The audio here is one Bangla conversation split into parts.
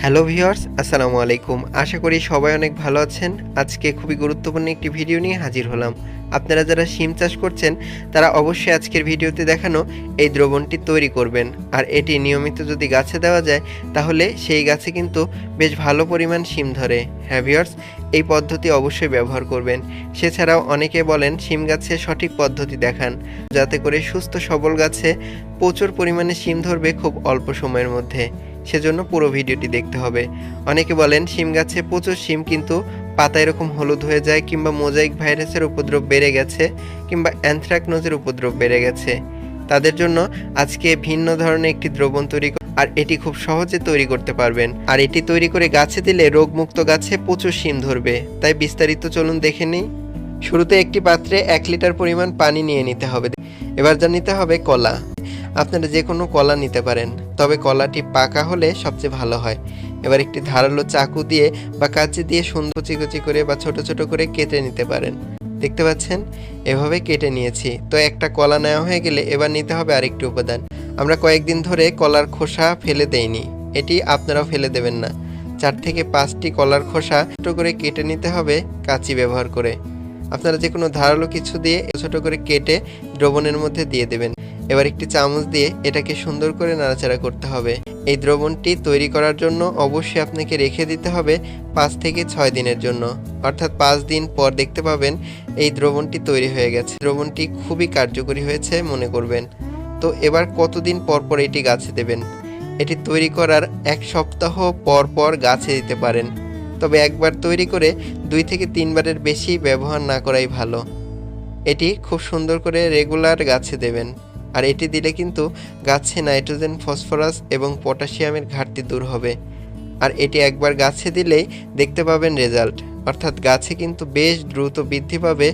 হ্যালো ভিউয়ার্স, আসসালামু আলাইকুম। আশা করি সবাই অনেক ভালো আছেন। আজকে খুবই গুরুত্বপূর্ণ একটি ভিডিও নিয়ে হাজির হলাম। আপনারা যারা শিম চাষ করছেন, তারা অবশ্যই আজকের ভিডিওতে দেখানো এই দ্রবণটি তৈরি করবেন। আর এটি নিয়মিত যদি গাছে দেওয়া যায়, তাহলে সেই গাছে কিন্তু বেশ ভালো পরিমাণ শিম ধরে। হ্যাঁ ভিউয়ার্স, এই পদ্ধতি অবশ্যই ব্যবহার করবেন। সেছাড়াও অনেকে বলেন, শিম গাছে সঠিক পদ্ধতি দেখান। যাতে করে সুস্থ সবল গাছে প্রচুর পরিমাণে শিম ধরবে খুব অল্প সময়ের মধ্যে। সেজন্য পুরো ভিডিওটি দেখতে হবে। অনেকে বলেন শিম গাছে প্রচুর শিম, কিন্তু পাতা এরকম হলুদ হয়ে যায় কিংবা মোজাইক ভাইরাসের উপদ্রব বেড়ে গেছে কিংবা অ্যানথ্রাকনোজের উপদ্রব বেড়ে গেছে। তাদের জন্য আজকে ভিন্ন ধরনের একটি দ্রবণ তৈরি আর এটি খুব সহজে তৈরি করতে পারবেন। আর এটি তৈরি করে গাছে দিলে রোগমুক্ত গাছে প্রচুর শিম ধরবে। তাই বিস্তারিত চলুন দেখে নিই। শুরুতে একটি পাত্রে এক লিটার পরিমাণ পানি নিয়ে নিতে হবে। এবার যা নিতে হবে কলা। আপনারা যে কোনো কলা নিতে পারেন। তবে কলাটি পাকা হলে সবচেয়ে ভালো হয়। এবার একটি ধারালো চাকু দিয়ে বা কাঁচি দিয়ে সুন্দর কুচি কুচি করে বা ছোট ছোট করে কেটে নিতে পারেন। দেখতে পাচ্ছেন? এভাবে কেটে নিয়েছি। তো একটা কলা নেওয়া হয়ে গেলে এবার নিতে হবে আরেকটি উপাদান। আমরা কয়েকদিন ধরে কলার খোসা ফেলে দেইনি। এটি আপনারাও ফেলে দেবেন না। চার থেকে পাঁচটি কলার খোসা ছোট করে কেটে নিতে হবে কাঁচি ব্যবহার করে। আপনারা যে কোনো ধারালো কিছু দিয়ে ছোট করে কেটে দ্রবণের মধ্যে দিয়ে দেবেন। এবার একটি চামচ দিয়ে এটাকে সুন্দর করে নাড়াচাড়া করতে হবে। এই দ্রবণটি তৈরি করার জন্য অবশ্যই আপনাকে রেখে দিতে হবে পাঁচ থেকে ছয় দিনের জন্য। অর্থাৎ পাঁচ দিন পর দেখতে পাবেন এই দ্রবণটি তৈরি হয়ে গেছে। দ্রবণটি খুবই কার্যকরী হয়েছে মনে করবেন। তো এবার কতদিন পর পর এটি গাছে দেবেন? এটি তৈরি করার এক সপ্তাহ পর পর গাছে দিতে পারেন। তবে একবার তৈরি করে দুই থেকে তিনবারের বেশি ব্যবহার না করাই ভালো। এটি খুব সুন্দর করে রেগুলার গাছে দেবেন। আর এটি দিলে কিন্তু গাছে নাইট্রোজেন, ফসফরাস এবং পটাশিয়ামের ঘাটতি দূর হবে। আর এটি একবার গাছে দিলেই দেখতে পাবেন রেজাল্ট। অর্থাৎ গাছে কিন্তু বেশ দ্রুত বৃদ্ধি পাবে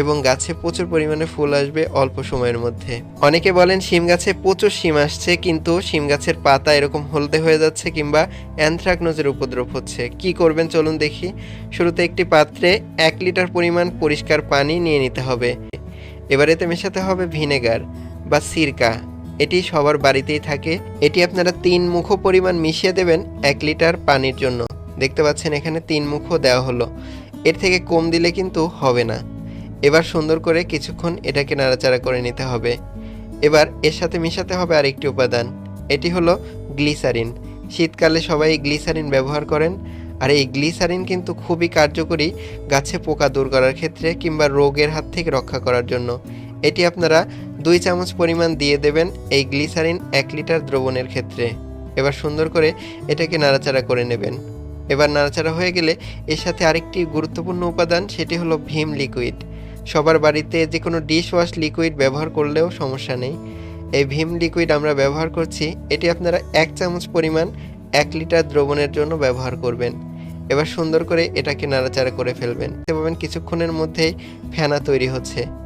এবং গাছে প্রচুর পরিমাণে ফুল আসবে অল্প সময়ের মধ্যে। অনেকে বলেন শিম গাছে প্রচুর শিম আসছে, কিন্তু শিম গাছের পাতা এরকম হলদে হয়ে যাচ্ছে কিংবা অ্যানথ্রাকনোজের উপদ্রব হচ্ছে। কি করবেন চলুন দেখি। শুরুতে একটি পাত্রে এক লিটার পরিমাণ পরিষ্কার পানি নিয়ে নিতে হবে। এবার এতে মেশাতে হবে ভিনেগার। বা সিরকা, এটি সবার বাড়িতেই থাকে। এটি আপনারা তিন মুখো পরিমাণ মিশিয়ে দেবেন এক লিটার পানির জন্য। দেখতে পাচ্ছেন এখানে তিন মুখো দেওয়া হলো। এর থেকে কম দিলে কিন্তু হবে না। এবার সুন্দর করে কিছুক্ষণ এটাকে নাড়াচাড়া করে নিতে হবে। এবার এর সাথে মিশাতে হবে আরেকটি উপাদান। এটি হলো গ্লিসারিন। শীতকালে সবাই গ্লিসারিন ব্যবহার করেন। আর এই গ্লিসারিন কিন্তু খুবই কার্যকরী গাছে পোকা দূর করার ক্ষেত্রে কিংবা রোগের হাত থেকে রক্ষা করার জন্য। এটি আপনারা দুই চামচ পরিমাণ দিয়ে দেবেন এই গ্লিসারিন এক লিটার দ্রবণের ক্ষেত্রে। এবার সুন্দর করে এটাকে নাড়াচাড়া করে নেবেন। এবার নাড়াচাড়া হয়ে গেলে এর সাথে আরেকটি গুরুত্বপূর্ণ উপাদান, সেটি হলো ভীম লিকুইড। সবার বাড়িতে যে কোনো ডিশওয়াশ লিকুইড ব্যবহার করলেও সমস্যা নেই। এই ভীম লিকুইড আমরা ব্যবহার করছি, এটি আপনারা এক চামচ পরিমাণ এক লিটার দ্রবণের জন্য ব্যবহার করবেন। এবার সুন্দর করে এটাকে নাড়াচাড়া করে ফেলবেন। দেখতে পাবেন কিছুক্ষণের মধ্যেই ফেনা তৈরি হচ্ছে।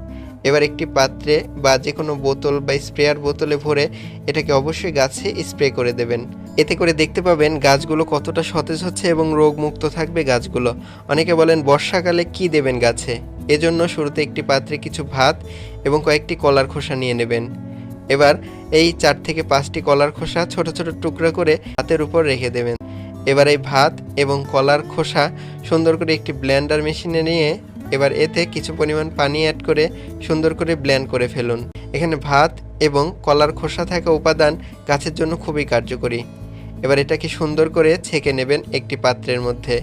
এবার একটি পাত্রে বা যে কোনো বোতল বা স্প্রেয়ার বোতলে ভরে এটাকে অবশ্যই গাছে স্প্রে করে দেবেন। এতে করে দেখতে পাবেন গাছগুলো কতটা সতেজ হচ্ছে এবং রোগমুক্ত থাকবে গাছগুলো। অনেকে বলেন, বর্ষাকালে কি দেবেন গাছে? এজন্য শুরুতে একটি পাত্রে কিছু ভাত এবং কয়েকটি কলার খোসা নিয়ে নেবেন। এবার এই চার থেকে পাঁচটি কলার খোসা ছোট ছোট টুকরা করে হাতের উপর রেখে দেবেন। এবার এই ভাত এবং কলার খোসা সুন্দর করে একটি ব্লেন্ডার মেশিনে নিয়ে এবার এতে কিছু পরিমাণ পানি অ্যাড করে সুন্দর করে ব্ল্যান্ড করে ফেলুন। এখানে ভাত এবং কলার খোসা থাকা উপাদান গাছের জন্য খুবই কার্যকরী। এবার এটাকে সুন্দর করে ছেঁকে নেবেন একটি পাত্রের মধ্যে।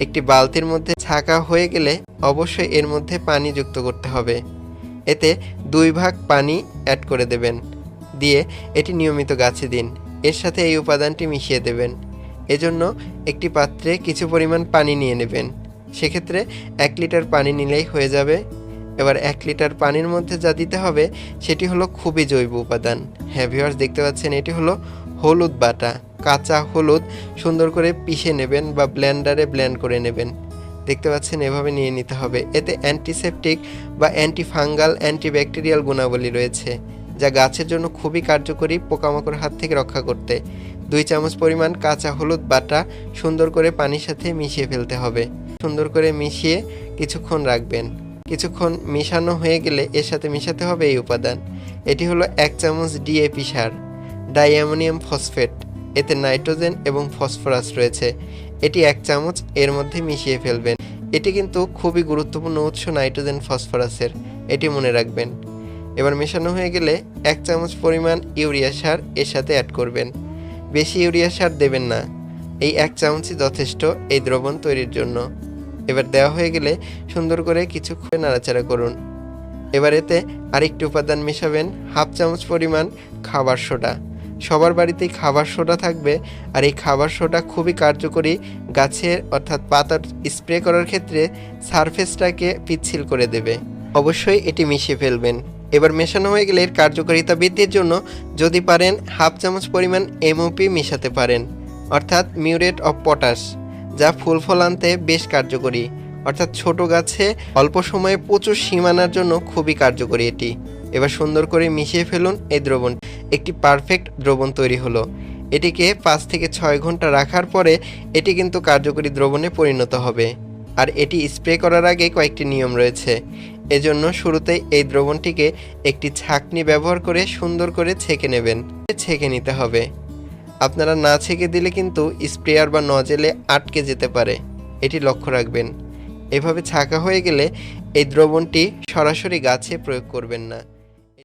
একটি বালতির মধ্যে ছাকা হয়ে গেলে অবশ্যই এর মধ্যে পানি যুক্ত করতে হবে। এতে দুই ভাগ পানি অ্যাড করে দেবেন। দিয়ে এটি নিয়মিত গাছে দিন। এর সাথে এই উপাদানটি মিশিয়ে দেবেন। এজন্য একটি পাত্রে কিছু পরিমাণ পানি নিয়ে নেবেন। সেক্ষেত্রে এক লিটার পানি নিলেই হয়ে যাবে। এবার এক লিটার পানির মধ্যে যা দিতে হবে, সেটি হলো খুবই জৈব উপাদান। হ্যাঁ ভিউয়ার্স দেখতে পাচ্ছেন, এটি হলো হলুদ বাটা। কাঁচা হলুদ সুন্দর করে পিষে নেবেন বা ব্লেন্ডারে ব্লেন্ড করে নেবেন। দেখতে পাচ্ছেন, এভাবে নিয়ে নিতে হবে। এতে অ্যান্টিসেপটিক বা অ্যান্টিফাঙ্গাল অ্যান্টিব্যাকটেরিয়াল গুণাবলী রয়েছে, যা গাছের জন্য খুবই কার্যকরী পোকামাকড় হাত থেকে রক্ষা করতে। দুই চামচ পরিমাণ কাঁচা হলুদ বাটা সুন্দর করে পানির সাথে মিশিয়ে ফেলতে হবে। সুন্দর করে মিশিয়ে কিছুক্ষণ রাখবেন। কিছুক্ষণ মিশানো হয়ে গেলে এর সাথে মিশাতে হবে এই উপাদান। এটি হলো এক চামচ ডিএপি সার। ডাইঅ্যামোনিয়াম ফসফেট এতে নাইট্রোজেন এবং ফসফরাস রয়েছে। এটি এক চামচ এর মধ্যে মিশিয়ে ফেলবেন। এটি কিন্তু খুবই গুরুত্বপূর্ণ উৎস নাইট্রোজেন ফসফরাসের। এটি মনে রাখবেন। এবার মেশানো হয়ে গেলে এক চামচ পরিমাণ ইউরিয়া সার এর সাথে অ্যাড করবেন। বেশি ইউরিয়া সার দেবেন না। এই এক চামচই যথেষ্ট এই দ্রবণ তৈরির জন্য। এবার দেওয়া হয়ে গেলে সুন্দর করে কিছুক্ষণ নাড়াচাড়া করুন। এবার এতে আরেকটি উপাদান মেশাবেন হাফ চামচ পরিমাণ খাবার সোডা। সবার বাড়িতেই খাবার সোডা থাকবে আর এই খাবার সোডা খুবই কার্যকরী গাছের অর্থাৎ পাতার স্প্রে করার ক্ষেত্রে সারফেসটাকে পিচ্ছিল করে দেবে। অবশ্যই এটি মিশিয়ে ফেলবেন। এবার মেশানো হয়ে গেলে এর কার্যকারিতা বৃদ্ধির জন্য যদি পারেন হাফ চামচ পরিমাণ এমওপি মেশাতে পারেন, অর্থাৎ মিউরেট অফ পটাশ। যা ফুল ফল আনতে বেশ কার্যকরী। অর্থাৎ ছোট গাছে অল্প সময়ে প্রচুর সীমানার জন্য খুবই কার্যকরী এটি। এবার সুন্দর করে মিশিয়ে ফেলুন এই দ্রবণ। একটি পারফেক্ট দ্রবণ তৈরি হলো। এটিকে পাঁচ থেকে ছয় ঘণ্টা রাখার পরে এটি কিন্তু কার্যকরী দ্রবণে পরিণত হবে। আর এটি স্প্রে করার আগে কয়েকটি নিয়ম রয়েছে। এজন্য শুরুতেই এই দ্রবণটিকে একটি ছাঁকনি ব্যবহার করে সুন্দর করে ছেঁকে নেবেন। ছেঁকে নিতে হবে। আপনারা না ছেঁকে দিলে কিন্তু স্প্রেয়ার বা নজেলে আটকে যেতে পারে। এটি লক্ষ্য রাখবেন। এভাবে ছাঁকা হয়ে গেলে এই দ্রবণটি সরাসরি গাছে প্রয়োগ করবেন না।